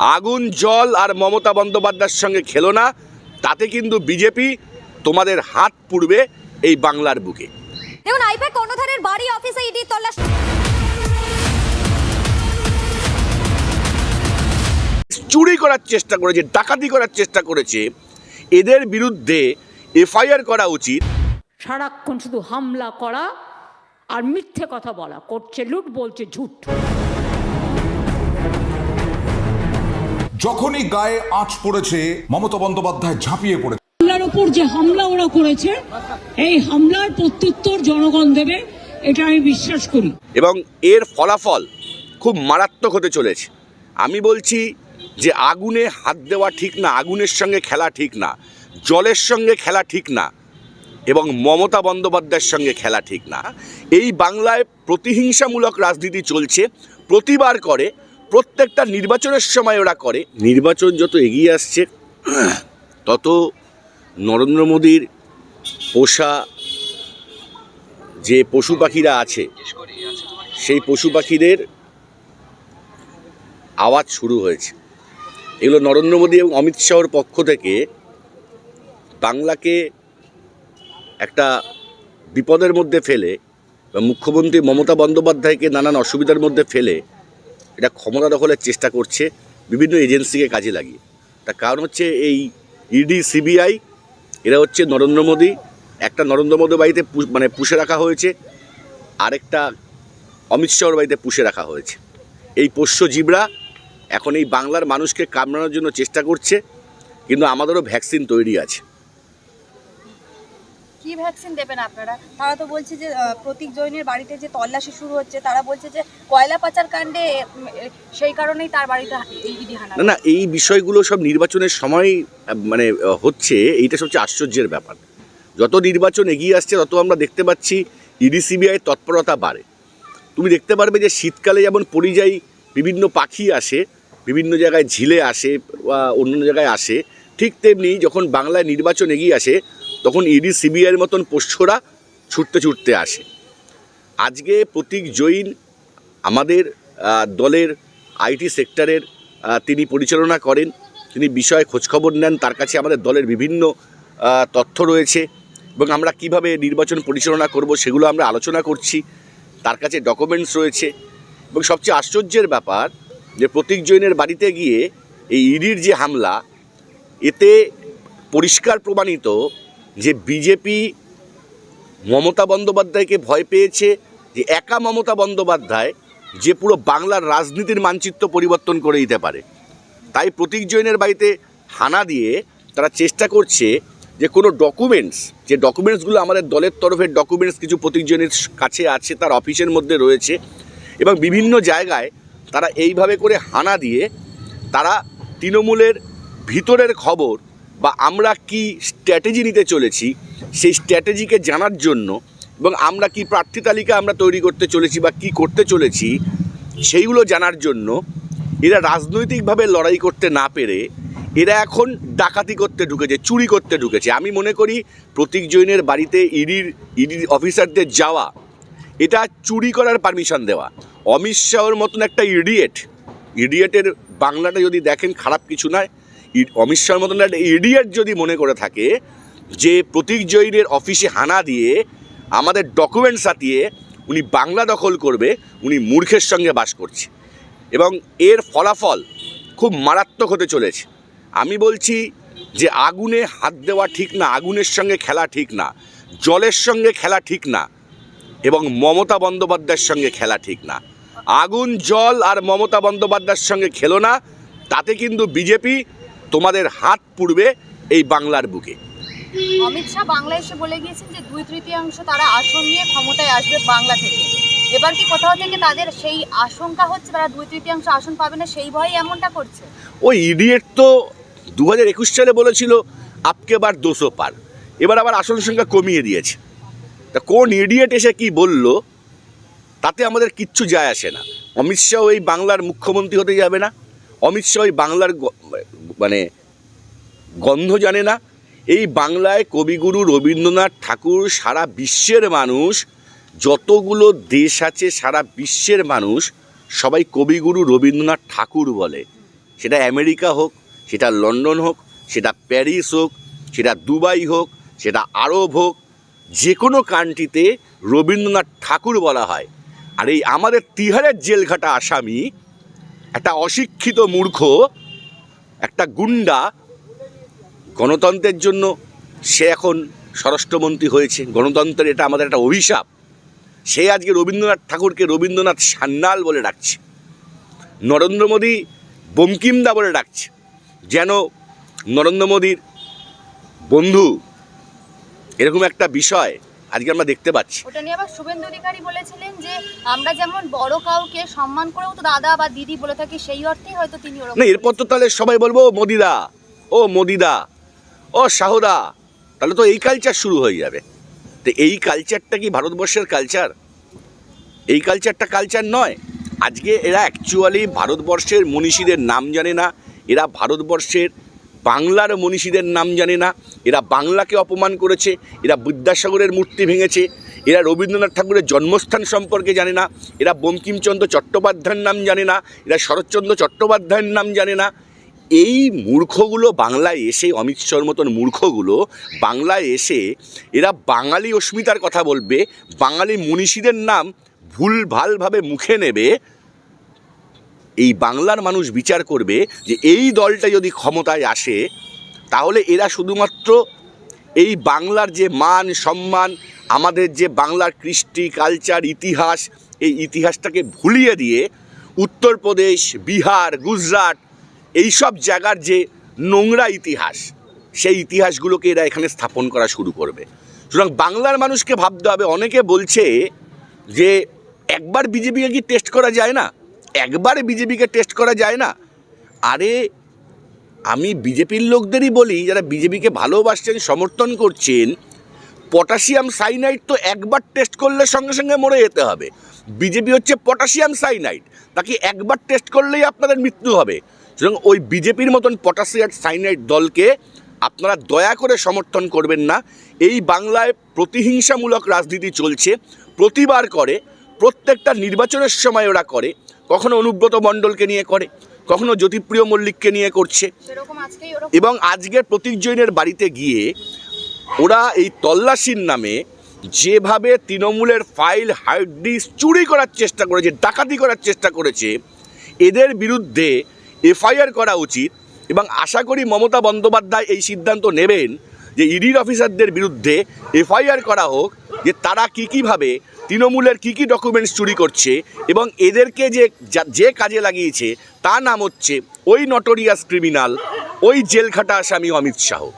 আগুন জল আর মমতা বন্দ্যোপাধ্যায়ের সঙ্গে খেলো না। তাতে কিন্তু বিজেপি তোমাদের হাত পুড়বে এই বাংলার বুকে। দেখুন আইপ্যাক কর্ণধারের বাড়ি অফিসে ইডি তল্লাশ। চুরি করার চেষ্টা করেছে ডাকাতি করার চেষ্টা করেছে। এদের বিরুদ্ধে এফআইআর করা উচিত। সারাক্ষণ শুধু হামলা করা আর মিথ্যে কথা বলা করছে লুট বলছে ঝুট। যখনই গায়ে আঁচ পড়েছে মমতা বন্দ্যোপাধ্যায় ঝাঁপিয়ে পড়েছে হামলার উপর যে হামলা ওরা করেছে এই হামলার প্রত্যুত্তর জনগণ দেবে এটা আমি বিশ্বাস করি। এবং এর ফলাফল খুব মারাত্মক হতে চলেছে। আমি বলছি যে আগুনে হাত দেওয়া ঠিক না আগুনের সঙ্গে খেলা ঠিক না জলের সঙ্গে খেলা ঠিক না এবং মমতা বন্দ্যোপাধ্যায়ের সঙ্গে খেলা ঠিক না। এই বাংলায় প্রতিহিংসামূলক রাজনীতি চলছে প্রতিবার করে প্রত্যেকটা নির্বাচনের সময় ওরা করে। নির্বাচন যত এগিয়ে আসছে, তত নরেন্দ্র মোদীর পোষা যে পশু পাখিরা আছে, সেই পশু পাখিদের আওয়াজ শুরু হয়েছে। এগুলো নরেন্দ্র মোদী এবং অমিত শাহর পক্ষ থেকে বাংলাকে একটা বিপদের মধ্যে ফেলে মুখ্যমন্ত্রী মমতা বন্দ্যোপাধ্যায়কে নানান অসুবিধার মধ্যে ফেলে এটা ক্ষমতা দখলের চেষ্টা করছে বিভিন্ন এজেন্সিকে কাজে লাগিয়ে। তার কারণ হচ্ছে এই ইডি সিবিআই এরা হচ্ছে নরেন্দ্র মোদী। একটা নরেন্দ্র মোদী বাড়িতে মানে পুষে রাখা হয়েছে। আরেকটা অমিত শাহর বাড়িতে পুষে রাখা হয়েছে। এই পোষ্য জীবরা এখন এই বাংলার মানুষকে কামড়ানোর জন্য চেষ্টা করছে, কিন্তু আমাদেরও ভ্যাকসিন তৈরি আছে। কি ভ্যাকসিন দেবেন আপনারা? তারা তো বলছে যে প্রতীক জৈনের বাড়িতে যে তল্লাশি শুরু হচ্ছে তারা বলছে যে কয়লা পাচার কাণ্ডে সেই কারণেই তার বাড়িতে ইডি হানা না না এই বিষয়গুলো সব নির্বাচনের সময় মানে হচ্ছে এইটা সবচেয়ে আশ্চর্যের ব্যাপার। যত নির্বাচন এগিয়ে আসছে তত আমরা দেখতে পাচ্ছি ইডি সিবিআই তৎপরতা বাড়ে। তুমি দেখতে পারবে যে শীতকালে যেমন পরিযায়ী বিভিন্ন পাখি আসে বিভিন্ন জায়গায় ঝিলে আসে বা অন্য জায়গায় আসে ঠিক তেমনি যখন বাংলায় নির্বাচন এগিয়ে আসে তখন ইডি সিবিআইয়ের মতন পোষ্যরা ছুটতে ছুটতে আসে। আজকে প্রতীক জৈন আমাদের দলের আইটি সেক্টরের তিনি পরিচালনা করেন, তিনি বিষয়ে খোঁজখবর নেন, তার কাছে আমাদের দলের বিভিন্ন তথ্য রয়েছে এবং আমরা কীভাবে নির্বাচন পরিচালনা করব সেগুলো আমরা আলোচনা করছি, তার কাছে ডকুমেন্টস রয়েছে এবং সবচেয়ে আশ্চর্যের ব্যাপার যে প্রতীক জৈনের বাড়িতে গিয়ে এই ইডির যে হামলা, এতে পরিষ্কার প্রমাণিত যে বিজেপি মমতা বন্দ্যোপাধ্যায়কে ভয় পেয়েছে, যে একা মমতা বন্দ্যোপাধ্যায় যে পুরো বাংলার রাজনীতির মানচিত্র পরিবর্তন করে দিতে পারে। তাই প্রতীক জৈনের বাড়িতে হানা দিয়ে তারা চেষ্টা করছে যে কোনো ডকুমেন্টস যে ডকুমেন্টসগুলো আমাদের দলের তরফের ডকুমেন্টস কিছু প্রতীক জৈনের কাছে আছে, তার অফিসের মধ্যে রয়েছে এবং বিভিন্ন জায়গায় তারা এইভাবে করে হানা দিয়ে তারা তৃণমূলের ভিতরের খবর বা আমরা কি স্ট্র্যাটেজি নিতে চলেছি, সেই স্ট্র্যাটেজিকে জানার জন্য এবং আমরা কি প্রার্থী তালিকা আমরা তৈরি করতে চলেছি বা কি করতে চলেছি, সেইগুলো জানার জন্য এরা রাজনৈতিকভাবে লড়াই করতে না পেরে এরা এখন ডাকাতি করতে ঢুকেছে, চুরি করতে ঢুকেছে। আমি মনে করি প্রতীক জৈনের বাড়িতে ইডির ইডির অফিসারদের যাওয়া, এটা চুরি করার পারমিশন দেওয়া। অমিত শাহর মতন একটা ইডিয়েট ইডিয়েটের বাংলাটা যদি দেখেন খারাপ কিছু নয় অমিত শাহর মতন একটা ইডিয়েট যদি মনে করে থাকে যে প্রতীক জৈনের অফিসে হানা দিয়ে, আমাদের ডকুমেন্ট সাতিয়ে উনি বাংলা দখল করবে, উনি মূর্খের সঙ্গে বাস করছে। এবং এর ফলাফল খুব মারাত্মক হতে চলেছে। আমি বলছি যে আগুনে হাত দেওয়া ঠিক না, আগুনের সঙ্গে খেলা ঠিক না, জলের সঙ্গে খেলা ঠিক না, এবং মমতা বন্দ্যোপাধ্যায়ের সঙ্গে খেলা ঠিক না। আগুন, জল আর মমতা বন্দ্যোপাধ্যায়ের সঙ্গে খেলো না, তাতে কিন্তু বিজেপি তোমাদের হাত পুড়বে এই বাংলার বুকে। অমিত শাহ বাংলা এসে বলে গিয়েছেন যে দুই তৃতীয়াংশ তারা আসন নিয়ে ক্ষমতায় আসবে বাংলা থেকে। এবার কি কোথাও থেকে তাদের সেই আশঙ্কা হচ্ছে তারা দুই তৃতীয়াংশ আসন পাবে না সেই ভয়ে এমনটা করছে? ওই ইডিয়েট তো দু হাজার একুশ সালে বলেছিল আপকে বার দুশো পার। এবার আবার আসন সংখ্যা কমিয়ে দিয়েছে। তা কোন ইডিয়েট এসে কি বলল তাতে আমাদের কিচ্ছু যায় আসে না। অমিত শাহ এই বাংলার মুখ্যমন্ত্রী হতে যাবে না। অমিত শাহ বাংলার মানে গন্ধ জানে না। এই বাংলায় কবিগুরু রবীন্দ্রনাথ ঠাকুর সারা বিশ্বের মানুষ, যতগুলো দেশ আছে সারা বিশ্বের মানুষ, সবাই কবিগুরু রবীন্দ্রনাথ ঠাকুর বলে। সেটা আমেরিকা হোক, সেটা লন্ডন হোক, সেটা প্যারিস হোক, সেটা দুবাই হোক, সেটা আরব হোক যে কোনো কান্ট্রিতে রবীন্দ্রনাথ ঠাকুর বলা হয়। আর এই আমাদের তিহারের জেলঘাটা আসামি একটা অশিক্ষিত মূর্খ, একটা গুন্ডা গণতন্ত্রের জন্য সে এখন স্বরাষ্ট্রমন্ত্রী হয়েছে। গণতন্ত্রের এটা আমাদের একটা অভিশাপ। সে আজকে রবীন্দ্রনাথ ঠাকুরকে রবীন্দ্রনাথ সান্যাল বলে ডাকছে। নরেন্দ্র মোদী বঙ্কিমদা বলে ডাকছে। যেন নরেন্দ্র মোদীর বন্ধু এরকম একটা বিষয় আজকে আমরা দেখতে পাচ্ছি। ওটা নিয়ে আবার শুভেন্দু অধিকারী বলেছিলেন যে আমরা যেমন বড় কাউকে সম্মান করেও তো দাদা বা দিদি বলে থাকি সেই অর্থেই হয়তো তিনি ওরকম না এরপর তো তাহলে সবাই বলব "ও মোদিদা ও মোদিদা ও শাহুদা তাহলে তো এই কালচার শুরু হয়ে যাবে। তো এই কালচারটা কি ভারতবর্ষের কালচার এই কালচারটা কালচার নয়। আজকে এরা অ্যাকচুয়ালি ভারতবর্ষের মনীষীদের নাম জানে না এরা ভারতবর্ষের বাংলার মনীষীদের নাম জানে না। এরা বাংলাকে অপমান করেছে, এরা বিদ্যাসাগরের মূর্তি ভেঙেছে, এরা রবীন্দ্রনাথ ঠাকুরের জন্মস্থান সম্পর্কে জানে না, এরা বঙ্কিমচন্দ্র চট্টোপাধ্যায়ের নাম জানে না, এরা শরৎচন্দ্র চট্টোপাধ্যায়ের নাম জানে না। এই মূর্খগুলো বাংলায় এসে, অমিত শাহর মতন মূর্খগুলো বাংলায় এসে, এরা বাঙালি অস্মিতার কথা বলবে, বাঙালি মনীষীদের নাম ভুল ভালভাবে মুখে নেবে এই বাংলার মানুষ বিচার করবে যে এই দলটা যদি ক্ষমতায় আসে, তাহলে এরা শুধুমাত্র এই বাংলার যে মান, সম্মান, আমাদের যে বাংলার কৃষ্টি, কালচার, ইতিহাস, এই ইতিহাসটাকে ভুলিয়ে দিয়ে উত্তরপ্রদেশ, বিহার, গুজরাট, এইসব জায়গার যে নোংরা ইতিহাস, সেই ইতিহাসগুলোকে এরা এখানে স্থাপন করা শুরু করবে। সুতরাং বাংলার মানুষকে ভাবতে হবে। অনেকে বলছে যে একবার বিজেপিকে কি টেস্ট করা যায় না? একবার বিজেপিকে টেস্ট করা যায় না। আরে, আমি বিজেপির লোকদেরই বলি, যারা বিজেপিকে ভালোবাসছেন, সমর্থন করছেন, পটাশিয়াম সাইনাইড তো একবার টেস্ট করলে সঙ্গে সঙ্গে মরে যেতে হবে। বিজেপি হচ্ছে পটাশিয়াম সাইনাইড তাকে একবার টেস্ট করলেই আপনাদের মৃত্যু হবে। সুতরাং ওই বিজেপির মতন পটাশিয়াম সাইনাইড দলকে আপনারা দয়া করে সমর্থন করবেন না। এই বাংলায় প্রতিহিংসামূলক রাজনীতি চলছে, প্রতিবার করে, প্রত্যেকটা নির্বাচনের সময় ওরা করে। কখনো অনুব্রত মণ্ডলকে নিয়ে করে কখনো জ্যোতিপ্রিয় মল্লিককে নিয়ে করছে। এবং আজকের প্রতীক জৈনের বাড়িতে গিয়ে ওরা এই তল্লাশির নামে যেভাবে তৃণমূলের ফাইল হার্ড ডিস্ক চুরি করার চেষ্টা করেছে ডাকাতি করার চেষ্টা করেছে এদের বিরুদ্ধে এফআইআর করা উচিত এবং আশা করি মমতা বন্দ্যোপাধ্যায় এই সিদ্ধান্ত নেবেন যে ইডির অফিসারদের বিরুদ্ধে এফআইআর করা হোক যে তারা কী কীভাবে তৃণমূলের কী কী ডকুমেন্টস চুরি করছে এবং এদেরকে যে যা- কাজে লাগিয়েছে তার নাম হচ্ছে ওই নটোরিয়াস ক্রিমিনাল ওই জেলখাটা আসামি অমিত শাহ।